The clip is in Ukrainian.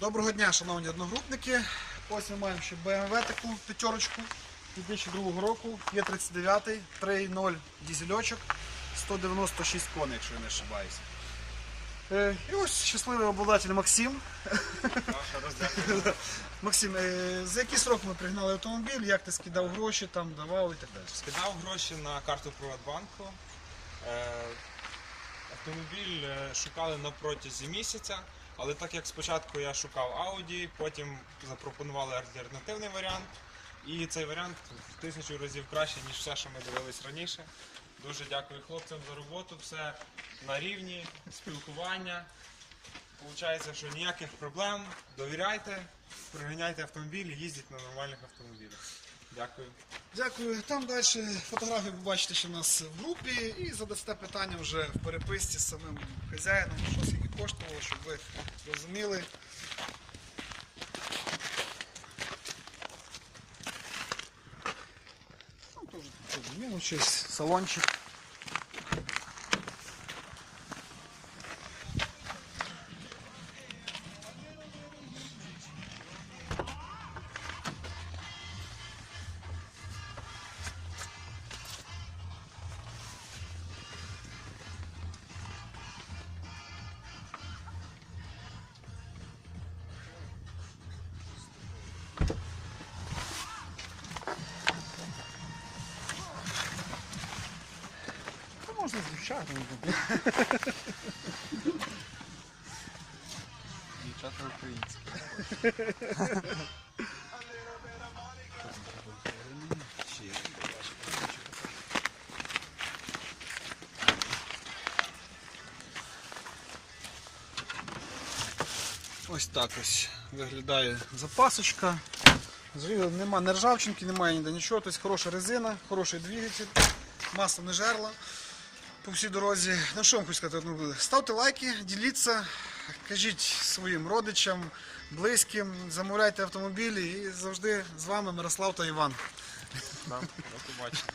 Доброго дня, шановні одногрупники. Ось ми маємо ще BMW таку п'ятерочку 2002 року. Є 39 3.0 дізельочок, 196 коней, якщо я не ошибаюсь. Е, І ось щасливий обладатель Максим. Максим, е, за який срок ми пригнали автомобіль, як ти скидав гроші, там давав і так далі. Скидав гроші на карту Приватбанку. Е, Автомобіль шукали на протязі місяця, але так як спочатку я шукав Audi, потім запропонували альтернативний варіант. І цей варіант в тисячу разів краще, ніж все, що ми дивились раніше. Дуже дякую хлопцям за роботу, все на рівні, спілкування. Получається, що ніяких проблем. Довіряйте, приганяйте автомобіль, їздіть на нормальних автомобілях. Дякую. Дякую. Там далі фотографії ви бачите, що в нас в групі, і задасте питання вже в переписці з самим хазяїном, що скільки коштувало, щоб ви розуміли. Ну, Тоже, тут мелочі, салончик. Можна з дівчатами. Дівчата українські. Ось так ось виглядає запасочка. Нема не ржавчинки, немає ніде нічого. Тобто хороша резина, хороший двигатель, масло не жерло по всій дорозі. Ну що вам хочу сказати? Ну, Ставте лайки, діліться, кажіть своїм родичам, близьким, замовляйте автомобілі і завжди з вами Мирослав та Іван. До побачення.